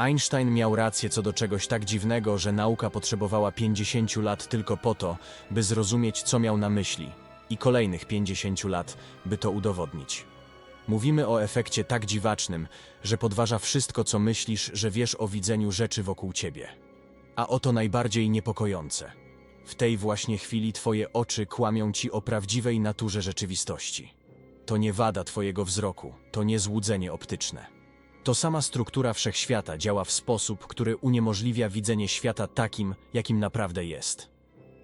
Einstein miał rację co do czegoś tak dziwnego, że nauka potrzebowała 50 lat tylko po to, by zrozumieć, co miał na myśli, i kolejnych 50 lat, by to udowodnić. Mówimy o efekcie tak dziwacznym, że podważa wszystko, co myślisz, że wiesz o widzeniu rzeczy wokół ciebie. A oto najbardziej niepokojące. W tej właśnie chwili twoje oczy kłamią ci o prawdziwej naturze rzeczywistości. To nie wada twojego wzroku, to nie złudzenie optyczne. To sama struktura wszechświata działa w sposób, który uniemożliwia widzenie świata takim, jakim naprawdę jest.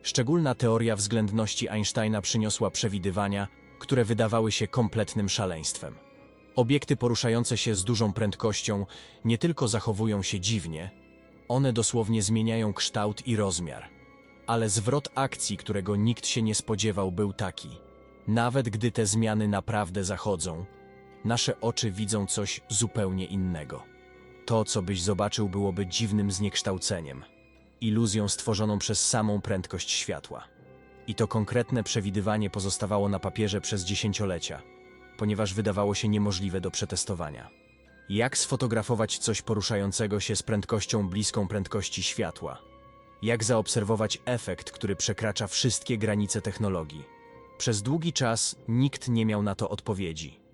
Szczególna teoria względności Einsteina przyniosła przewidywania, które wydawały się kompletnym szaleństwem. Obiekty poruszające się z dużą prędkością nie tylko zachowują się dziwnie, one dosłownie zmieniają kształt i rozmiar. Ale zwrot akcji, którego nikt się nie spodziewał, był taki. Nawet gdy te zmiany naprawdę zachodzą, nasze oczy widzą coś zupełnie innego. To, co byś zobaczył, byłoby dziwnym zniekształceniem, iluzją stworzoną przez samą prędkość światła. I to konkretne przewidywanie pozostawało na papierze przez dziesięciolecia, ponieważ wydawało się niemożliwe do przetestowania. Jak sfotografować coś poruszającego się z prędkością bliską prędkości światła? Jak zaobserwować efekt, który przekracza wszystkie granice technologii? Przez długi czas nikt nie miał na to odpowiedzi.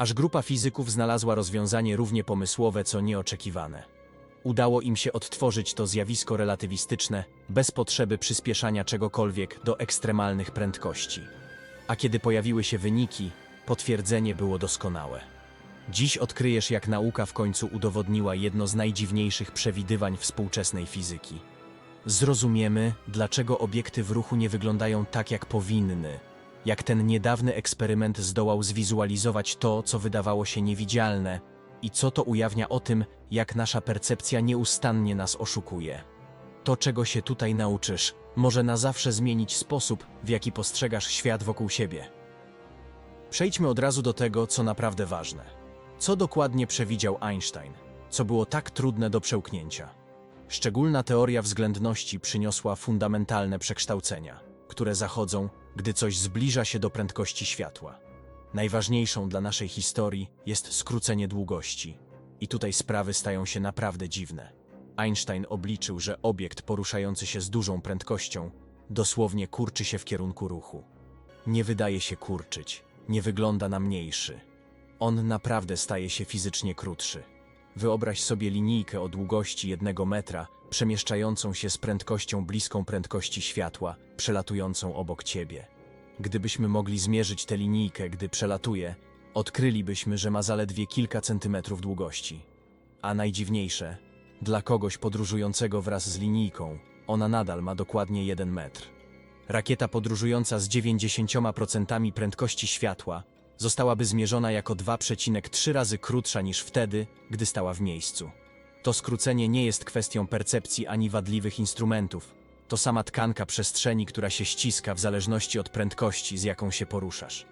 Aż grupa fizyków znalazła rozwiązanie równie pomysłowe, co nieoczekiwane. Udało im się odtworzyć to zjawisko relatywistyczne bez potrzeby przyspieszania czegokolwiek do ekstremalnych prędkości. A kiedy pojawiły się wyniki, potwierdzenie było doskonałe. Dziś odkryjesz, jak nauka w końcu udowodniła jedno z najdziwniejszych przewidywań współczesnej fizyki. Zrozumiemy, dlaczego obiekty w ruchu nie wyglądają tak, jak powinny, jak ten niedawny eksperyment zdołał zwizualizować to, co wydawało się niewidzialne, i co to ujawnia o tym, jak nasza percepcja nieustannie nas oszukuje. To, czego się tutaj nauczysz, może na zawsze zmienić sposób, w jaki postrzegasz świat wokół siebie. Przejdźmy od razu do tego, co naprawdę ważne. Co dokładnie przewidział Einstein? Co było tak trudne do przełknięcia? Szczególna teoria względności przyniosła fundamentalne przekształcenia, które zachodzą, gdy coś zbliża się do prędkości światła. Najważniejszą dla naszej historii jest skrócenie długości. I tutaj sprawy stają się naprawdę dziwne. Einstein obliczył, że obiekt poruszający się z dużą prędkością dosłownie kurczy się w kierunku ruchu. Nie wydaje się kurczyć, nie wygląda na mniejszy. On naprawdę staje się fizycznie krótszy. Wyobraź sobie linijkę o długości jednego metra, przemieszczającą się z prędkością bliską prędkości światła, przelatującą obok ciebie. Gdybyśmy mogli zmierzyć tę linijkę, gdy przelatuje, odkrylibyśmy, że ma zaledwie kilka centymetrów długości. A najdziwniejsze, dla kogoś podróżującego wraz z linijką, ona nadal ma dokładnie jeden metr. Rakieta podróżująca z 90% prędkości światła zostałaby zmierzona jako 2,3 razy krótsza niż wtedy, gdy stała w miejscu. To skrócenie nie jest kwestią percepcji ani wadliwych instrumentów. To sama tkanka przestrzeni, która się ściska w zależności od prędkości, z jaką się poruszasz.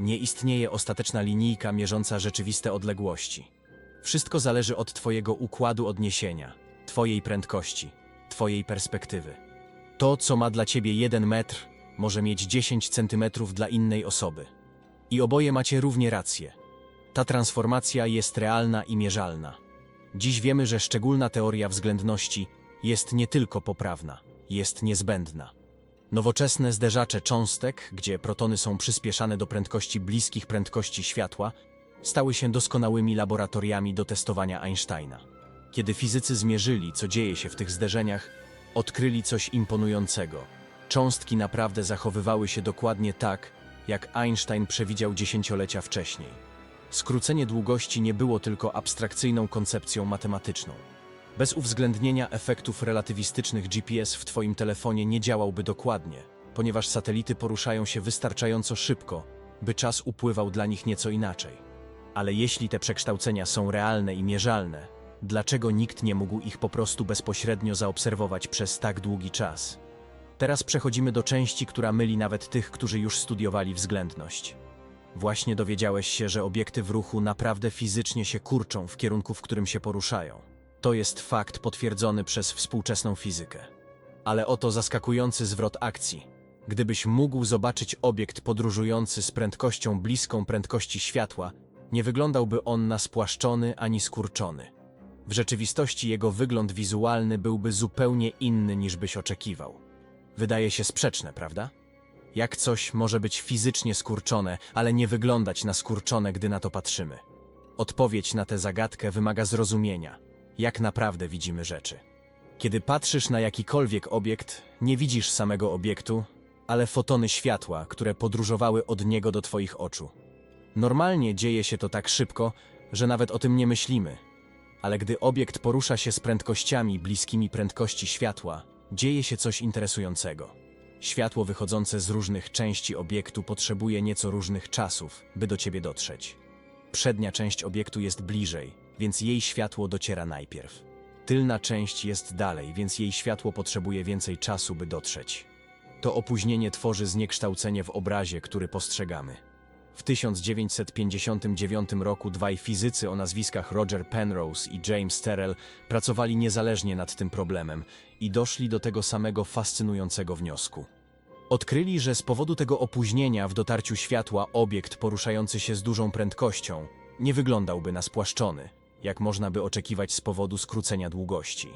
Nie istnieje ostateczna linijka mierząca rzeczywiste odległości. Wszystko zależy od Twojego układu odniesienia, Twojej prędkości, Twojej perspektywy. To, co ma dla Ciebie jeden metr, może mieć 10 centymetrów dla innej osoby. I oboje macie równie rację. Ta transformacja jest realna i mierzalna. Dziś wiemy, że szczególna teoria względności jest nie tylko poprawna, jest niezbędna. Nowoczesne zderzacze cząstek, gdzie protony są przyspieszane do prędkości bliskich prędkości światła, stały się doskonałymi laboratoriami do testowania Einsteina. Kiedy fizycy zmierzyli, co dzieje się w tych zderzeniach, odkryli coś imponującego. Cząstki naprawdę zachowywały się dokładnie tak, jak Einstein przewidział dziesięciolecia wcześniej. Skrócenie długości nie było tylko abstrakcyjną koncepcją matematyczną. Bez uwzględnienia efektów relatywistycznych GPS w Twoim telefonie nie działałby dokładnie, ponieważ satelity poruszają się wystarczająco szybko, by czas upływał dla nich nieco inaczej. Ale jeśli te przekształcenia są realne i mierzalne, dlaczego nikt nie mógł ich po prostu bezpośrednio zaobserwować przez tak długi czas? Teraz przechodzimy do części, która myli nawet tych, którzy już studiowali względność. Właśnie dowiedziałeś się, że obiekty w ruchu naprawdę fizycznie się kurczą w kierunku, w którym się poruszają. To jest fakt potwierdzony przez współczesną fizykę. Ale oto zaskakujący zwrot akcji. Gdybyś mógł zobaczyć obiekt podróżujący z prędkością bliską prędkości światła, nie wyglądałby on na spłaszczony ani skurczony. W rzeczywistości jego wygląd wizualny byłby zupełnie inny niż byś oczekiwał. Wydaje się sprzeczne, prawda? Jak coś może być fizycznie skurczone, ale nie wyglądać na skurczone, gdy na to patrzymy. Odpowiedź na tę zagadkę wymaga zrozumienia, jak naprawdę widzimy rzeczy. Kiedy patrzysz na jakikolwiek obiekt, nie widzisz samego obiektu, ale fotony światła, które podróżowały od niego do Twoich oczu. Normalnie dzieje się to tak szybko, że nawet o tym nie myślimy. Ale gdy obiekt porusza się z prędkościami bliskimi prędkości światła, dzieje się coś interesującego. Światło wychodzące z różnych części obiektu potrzebuje nieco różnych czasów, by do ciebie dotrzeć. Przednia część obiektu jest bliżej, więc jej światło dociera najpierw. Tylna część jest dalej, więc jej światło potrzebuje więcej czasu, by dotrzeć. To opóźnienie tworzy zniekształcenie w obrazie, który postrzegamy. W 1959 roku dwaj fizycy o nazwiskach Roger Penrose i James Terrell pracowali niezależnie nad tym problemem i doszli do tego samego fascynującego wniosku. Odkryli, że z powodu tego opóźnienia w dotarciu światła obiekt poruszający się z dużą prędkością nie wyglądałby na spłaszczony, jak można by oczekiwać z powodu skrócenia długości.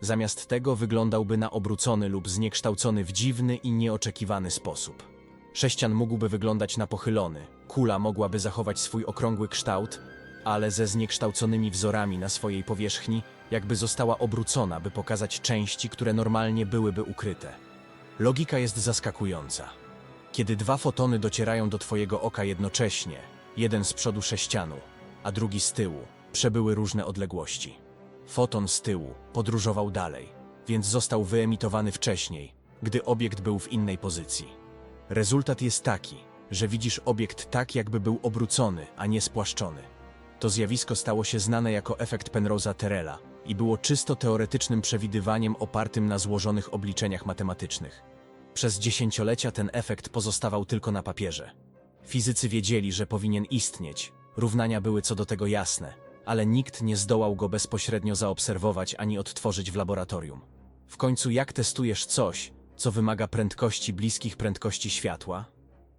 Zamiast tego wyglądałby na obrócony lub zniekształcony w dziwny i nieoczekiwany sposób. Sześcian mógłby wyglądać na pochylony, kula mogłaby zachować swój okrągły kształt, ale ze zniekształconymi wzorami na swojej powierzchni, jakby została obrócona, by pokazać części, które normalnie byłyby ukryte. Logika jest zaskakująca. Kiedy dwa fotony docierają do Twojego oka jednocześnie, jeden z przodu sześcianu, a drugi z tyłu, przebyły różne odległości. Foton z tyłu podróżował dalej, więc został wyemitowany wcześniej, gdy obiekt był w innej pozycji. Rezultat jest taki, że widzisz obiekt tak, jakby był obrócony, a nie spłaszczony. To zjawisko stało się znane jako efekt Penrose'a Terrella i było czysto teoretycznym przewidywaniem opartym na złożonych obliczeniach matematycznych. Przez dziesięciolecia ten efekt pozostawał tylko na papierze. Fizycy wiedzieli, że powinien istnieć, równania były co do tego jasne, ale nikt nie zdołał go bezpośrednio zaobserwować ani odtworzyć w laboratorium. W końcu jak testujesz coś, co wymaga prędkości bliskich prędkości światła?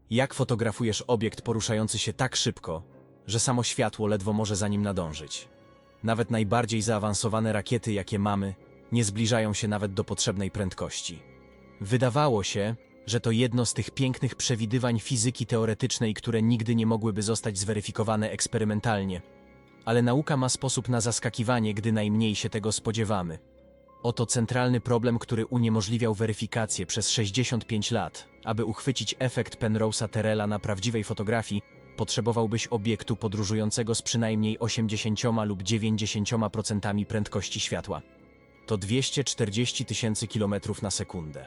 Jak fotografujesz obiekt poruszający się tak szybko, że samo światło ledwo może za nim nadążyć? Nawet najbardziej zaawansowane rakiety, jakie mamy, nie zbliżają się nawet do potrzebnej prędkości. Wydawało się, że to jedno z tych pięknych przewidywań fizyki teoretycznej, które nigdy nie mogłyby zostać zweryfikowane eksperymentalnie. Ale nauka ma sposób na zaskakiwanie, gdy najmniej się tego spodziewamy. Oto centralny problem, który uniemożliwiał weryfikację przez 65 lat. Aby uchwycić efekt Penrose'a Terrella na prawdziwej fotografii, potrzebowałbyś obiektu podróżującego z przynajmniej 80 lub 90% prędkości światła. To 240 tysięcy kilometrów na sekundę.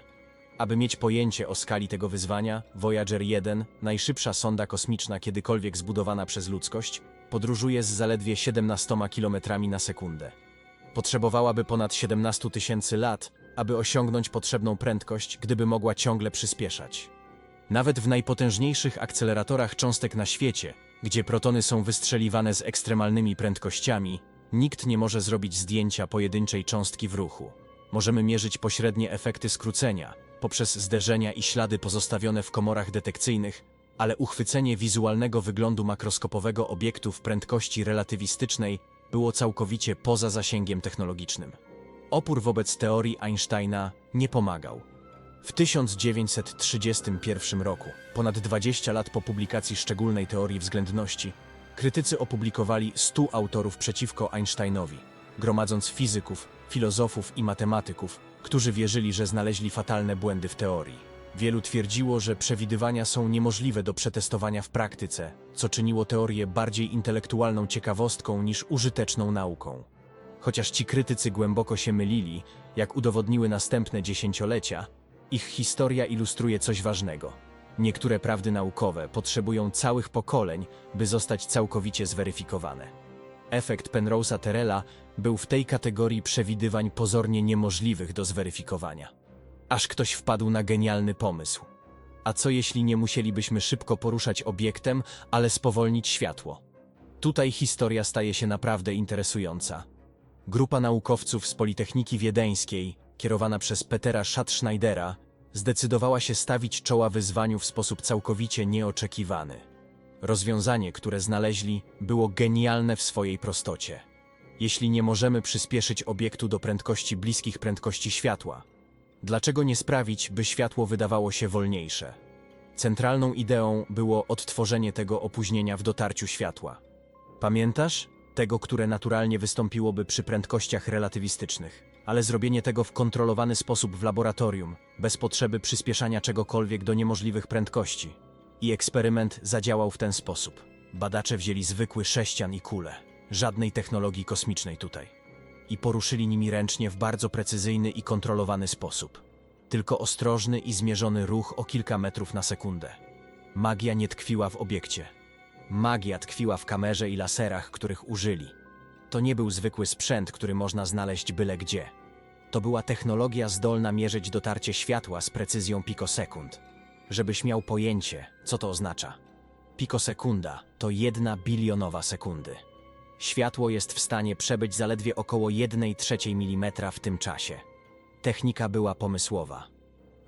Aby mieć pojęcie o skali tego wyzwania, Voyager 1, najszybsza sonda kosmiczna kiedykolwiek zbudowana przez ludzkość, podróżuje z zaledwie 17 km na sekundę. Potrzebowałaby ponad 17 tysięcy lat, aby osiągnąć potrzebną prędkość, gdyby mogła ciągle przyspieszać. Nawet w najpotężniejszych akceleratorach cząstek na świecie, gdzie protony są wystrzeliwane z ekstremalnymi prędkościami, nikt nie może zrobić zdjęcia pojedynczej cząstki w ruchu. Możemy mierzyć pośrednie efekty skrócenia, poprzez zderzenia i ślady pozostawione w komorach detekcyjnych, ale uchwycenie wizualnego wyglądu makroskopowego obiektu w prędkości relatywistycznej było całkowicie poza zasięgiem technologicznym. Opór wobec teorii Einsteina nie pomagał. W 1931 roku, ponad 20 lat po publikacji szczególnej teorii względności, krytycy opublikowali 100 autorów przeciwko Einsteinowi, gromadząc fizyków, filozofów i matematyków, którzy wierzyli, że znaleźli fatalne błędy w teorii. Wielu twierdziło, że przewidywania są niemożliwe do przetestowania w praktyce, co czyniło teorię bardziej intelektualną ciekawostką niż użyteczną nauką. Chociaż ci krytycy głęboko się mylili, jak udowodniły następne dziesięciolecia, ich historia ilustruje coś ważnego. Niektóre prawdy naukowe potrzebują całych pokoleń, by zostać całkowicie zweryfikowane. Efekt Penrose'a Terrella był w tej kategorii przewidywań pozornie niemożliwych do zweryfikowania. Aż ktoś wpadł na genialny pomysł. A co jeśli nie musielibyśmy szybko poruszać obiektem, ale spowolnić światło? Tutaj historia staje się naprawdę interesująca. Grupa naukowców z Politechniki Wiedeńskiej, kierowana przez Petera Schatzschneidera, zdecydowała się stawić czoła wyzwaniu w sposób całkowicie nieoczekiwany. Rozwiązanie, które znaleźli, było genialne w swojej prostocie. jeśli nie możemy przyspieszyć obiektu do prędkości bliskich prędkości światła? Dlaczego nie sprawić, by światło wydawało się wolniejsze? Centralną ideą było odtworzenie tego opóźnienia w dotarciu światła. Pamiętasz? Tego, które naturalnie wystąpiłoby przy prędkościach relatywistycznych, ale zrobienie tego w kontrolowany sposób w laboratorium, bez potrzeby przyspieszania czegokolwiek do niemożliwych prędkości. I eksperyment zadziałał w ten sposób. Badacze wzięli zwykły sześcian i kulę, żadnej technologii kosmicznej tutaj, i poruszyli nimi ręcznie w bardzo precyzyjny i kontrolowany sposób. Tylko ostrożny i zmierzony ruch o kilka metrów na sekundę. Magia nie tkwiła w obiekcie. Magia tkwiła w kamerze i laserach, których użyli. To nie był zwykły sprzęt, który można znaleźć byle gdzie. To była technologia zdolna mierzyć dotarcie światła z precyzją pikosekund. Żebyś miał pojęcie, co to oznacza. Pikosekunda to jedna bilionowa sekundy. Światło jest w stanie przebyć zaledwie około 1 trzeciej milimetra w tym czasie. Technika była pomysłowa.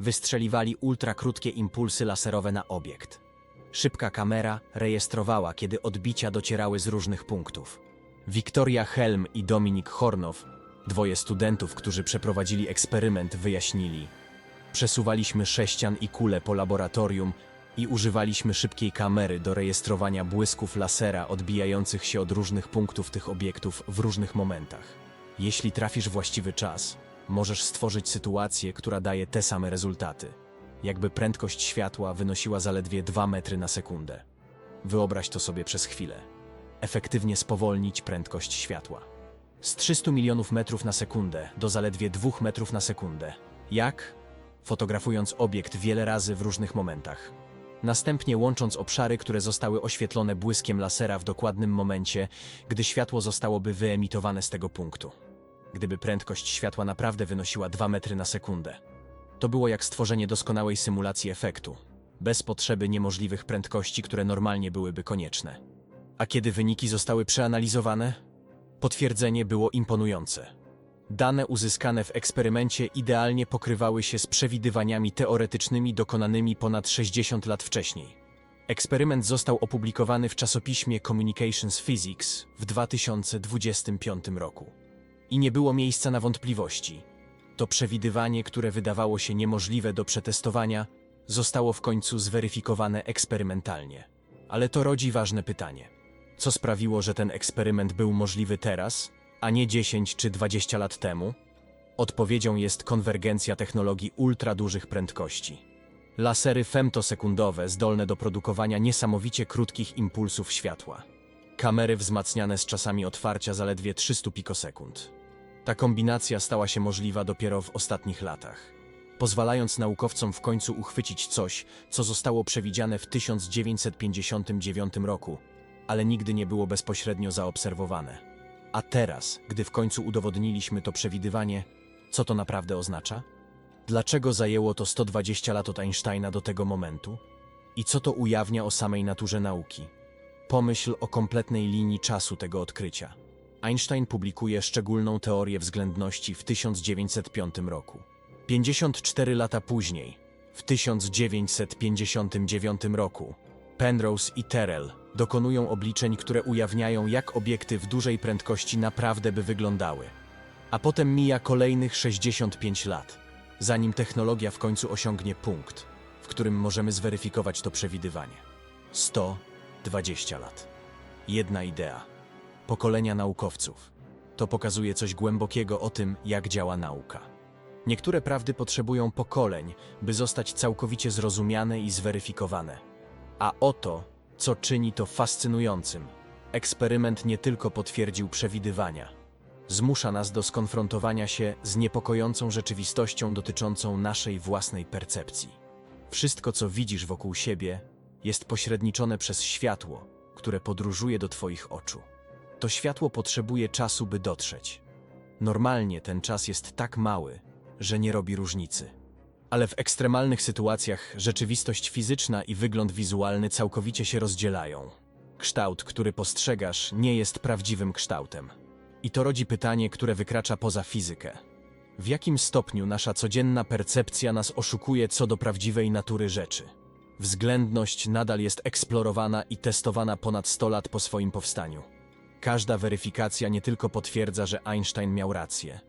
Wystrzeliwali ultrakrótkie impulsy laserowe na obiekt. Szybka kamera rejestrowała, kiedy odbicia docierały z różnych punktów. Wiktoria Helm i Dominik Hornow, dwoje studentów, którzy przeprowadzili eksperyment, wyjaśnili. Przesuwaliśmy sześcian i kule po laboratorium i używaliśmy szybkiej kamery do rejestrowania błysków lasera odbijających się od różnych punktów tych obiektów w różnych momentach. Jeśli trafisz właściwy czas, możesz stworzyć sytuację, która daje te same rezultaty. Jakby prędkość światła wynosiła zaledwie 2 metry na sekundę. Wyobraź to sobie przez chwilę. Efektywnie spowolnić prędkość światła. Z 300 milionów metrów na sekundę do zaledwie 2 metrów na sekundę. Jak? Fotografując obiekt wiele razy w różnych momentach. Następnie łącząc obszary, które zostały oświetlone błyskiem lasera w dokładnym momencie, gdy światło zostałoby wyemitowane z tego punktu. Gdyby prędkość światła naprawdę wynosiła 2 metry na sekundę. To było jak stworzenie doskonałej symulacji efektu, bez potrzeby niemożliwych prędkości, które normalnie byłyby konieczne. A kiedy wyniki zostały przeanalizowane? Potwierdzenie było imponujące. Dane uzyskane w eksperymencie idealnie pokrywały się z przewidywaniami teoretycznymi dokonanymi ponad 60 lat wcześniej. Eksperyment został opublikowany w czasopiśmie Communications Physics w 2025 roku. I nie było miejsca na wątpliwości. To przewidywanie, które wydawało się niemożliwe do przetestowania, zostało w końcu zweryfikowane eksperymentalnie. Ale to rodzi ważne pytanie. Co sprawiło, że ten eksperyment był możliwy teraz, a nie 10 czy 20 lat temu? Odpowiedzią jest konwergencja technologii ultra dużych prędkości. Lasery femtosekundowe zdolne do produkowania niesamowicie krótkich impulsów światła. Kamery wzmacniane z czasami otwarcia zaledwie 300 pikosekund. Ta kombinacja stała się możliwa dopiero w ostatnich latach, pozwalając naukowcom w końcu uchwycić coś, co zostało przewidziane w 1959 roku, ale nigdy nie było bezpośrednio zaobserwowane. A teraz, gdy w końcu udowodniliśmy to przewidywanie, co to naprawdę oznacza? Dlaczego zajęło to 120 lat od Einsteina do tego momentu? I co to ujawnia o samej naturze nauki? Pomyśl o kompletnej linii czasu tego odkrycia. Einstein publikuje szczególną teorię względności w 1905 roku. 54 lata później, w 1959 roku, Penrose i Terrell dokonują obliczeń, które ujawniają, jak obiekty w dużej prędkości naprawdę by wyglądały. A potem mija kolejnych 65 lat, zanim technologia w końcu osiągnie punkt, w którym możemy zweryfikować to przewidywanie. 120 lat. Jedna idea. Pokolenia naukowców. To pokazuje coś głębokiego o tym, jak działa nauka. Niektóre prawdy potrzebują pokoleń, by zostać całkowicie zrozumiane i zweryfikowane. A oto, co czyni to fascynującym. Eksperyment nie tylko potwierdził przewidywania, zmusza nas do skonfrontowania się z niepokojącą rzeczywistością dotyczącą naszej własnej percepcji. Wszystko, co widzisz wokół siebie, jest pośredniczone przez światło, które podróżuje do Twoich oczu. To światło potrzebuje czasu, by dotrzeć. Normalnie ten czas jest tak mały, że nie robi różnicy. Ale w ekstremalnych sytuacjach rzeczywistość fizyczna i wygląd wizualny całkowicie się rozdzielają. Kształt, który postrzegasz, nie jest prawdziwym kształtem. I to rodzi pytanie, które wykracza poza fizykę. W jakim stopniu nasza codzienna percepcja nas oszukuje co do prawdziwej natury rzeczy? Względność nadal jest eksplorowana i testowana ponad 100 lat po swoim powstaniu. Każda weryfikacja nie tylko potwierdza, że Einstein miał rację,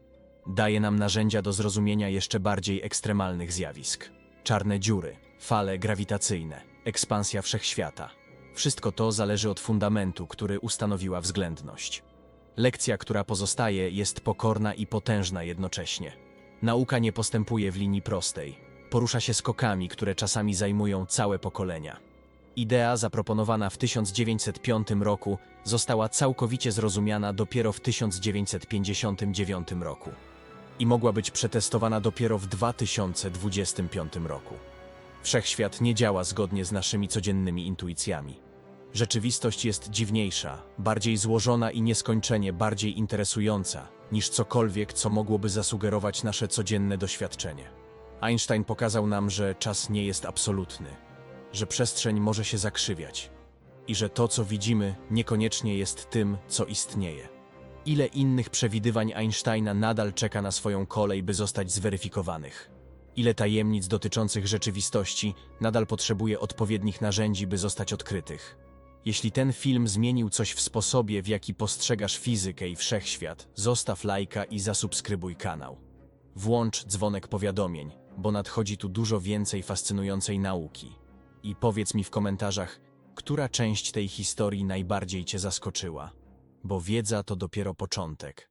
daje nam narzędzia do zrozumienia jeszcze bardziej ekstremalnych zjawisk. Czarne dziury, fale grawitacyjne, ekspansja wszechświata. Wszystko to zależy od fundamentu, który ustanowiła względność. Lekcja, która pozostaje, jest pokorna i potężna jednocześnie. Nauka nie postępuje w linii prostej. Porusza się skokami, które czasami zajmują całe pokolenia. Idea zaproponowana w 1905 roku została całkowicie zrozumiana dopiero w 1959 roku i mogła być przetestowana dopiero w 2025 roku. Wszechświat nie działa zgodnie z naszymi codziennymi intuicjami. Rzeczywistość jest dziwniejsza, bardziej złożona i nieskończenie bardziej interesująca niż cokolwiek, co mogłoby zasugerować nasze codzienne doświadczenie. Einstein pokazał nam, że czas nie jest absolutny, że przestrzeń może się zakrzywiać i że to, co widzimy, niekoniecznie jest tym, co istnieje. Ile innych przewidywań Einsteina nadal czeka na swoją kolej, by zostać zweryfikowanych? Ile tajemnic dotyczących rzeczywistości nadal potrzebuje odpowiednich narzędzi, by zostać odkrytych? Jeśli ten film zmienił coś w sposobie, w jaki postrzegasz fizykę i wszechświat, zostaw lajka i zasubskrybuj kanał. Włącz dzwonek powiadomień, bo nadchodzi tu dużo więcej fascynującej nauki. I powiedz mi w komentarzach, która część tej historii najbardziej Cię zaskoczyła, bo wiedza to dopiero początek.